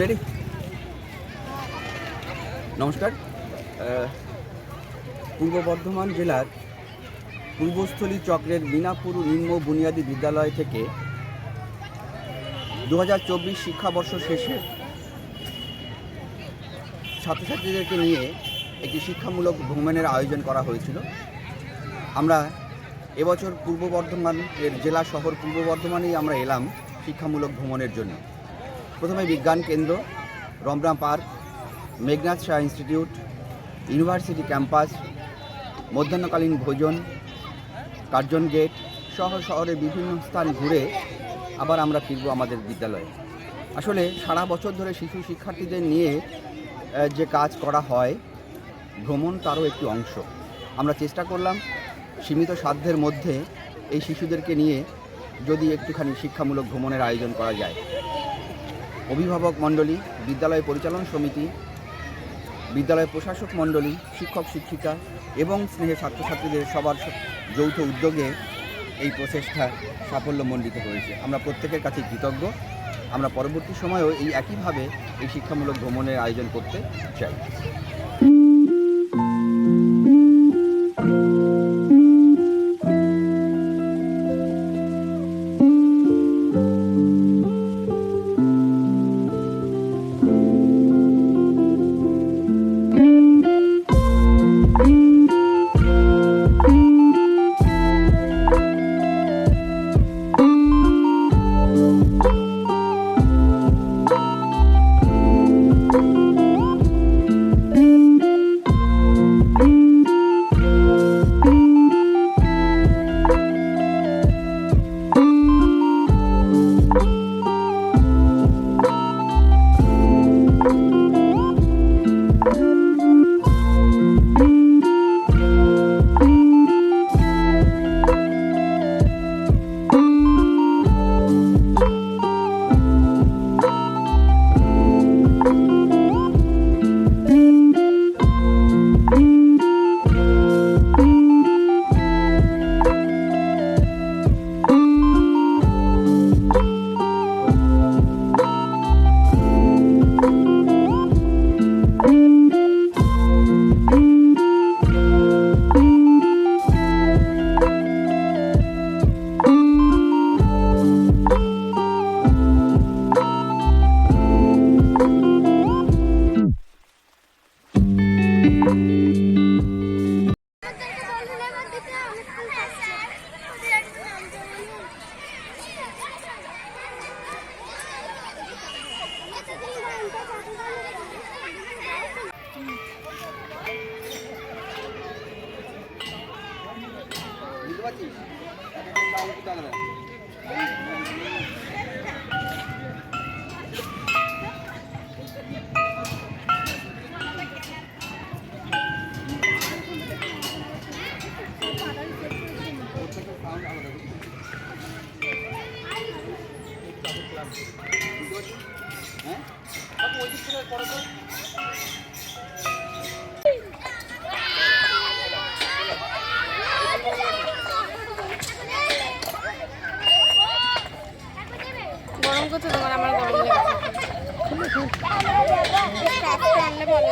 Ready নমস্কার। পূর্ব বর্ধমান জেলার পূর্বস্থলী চক্রের মিনাপুর নিম্ন বুনিয়াদী বিদ্যালয় থেকে দু হাজার চব্বিশ শিক্ষাবর্ষ শেষে ছাত্রছাত্রীদেরকে নিয়ে একটি শিক্ষামূলক ভ্রমণের আয়োজন করা হয়েছিল। আমরা এবছর পূর্ব বর্ধমান এর জেলা শহর পূর্ব বর্ধমানেই আমরা এলাম শিক্ষামূলক ভ্রমণের জন্য। প্রথমে Bigyan Kendra Ramna park, Meghnad Saha institute, university campus, মধ্যাহ্নকালীন ভোজন, কার্জন গেট সহ শহরের বিভিন্ন স্থান ঘুরে আবার আমরা ফিরব আমাদের বিদ্যালয়ে। আসলে সারা বছর ধরে শিশু শিক্ষার্থীদের নিয়ে যে কাজ করা হয়, ভ্রমণ তারও একটি অংশ। আমরা চেষ্টা করলাম সীমিত সাধ্যের মধ্যে এই শিশুদেরকে নিয়ে যদি একটুখানি শিক্ষামূলক ভ্রমণের আয়োজন করা যায়। অভিভাবক মণ্ডলী, বিদ্যালয় পরিচালন সমিতি, বিদ্যালয় প্রশাসক মণ্ডলী, শিক্ষক, শিক্ষিকা এবং স্নেহে ছাত্রছাত্রীদের সবার যৌথ উদ্যোগে এই প্রচেষ্টা সাফল্যমণ্ডিত হয়েছে। আমরা প্রত্যেকের কাছে কৃতজ্ঞ। আমরা পরবর্তী সময়েও এই একইভাবে এই শিক্ষামূলক ভ্রমণের আয়োজন করতে চাই। পারছিস হ্যাঁ ওই দিক থেকে করো তো ভালো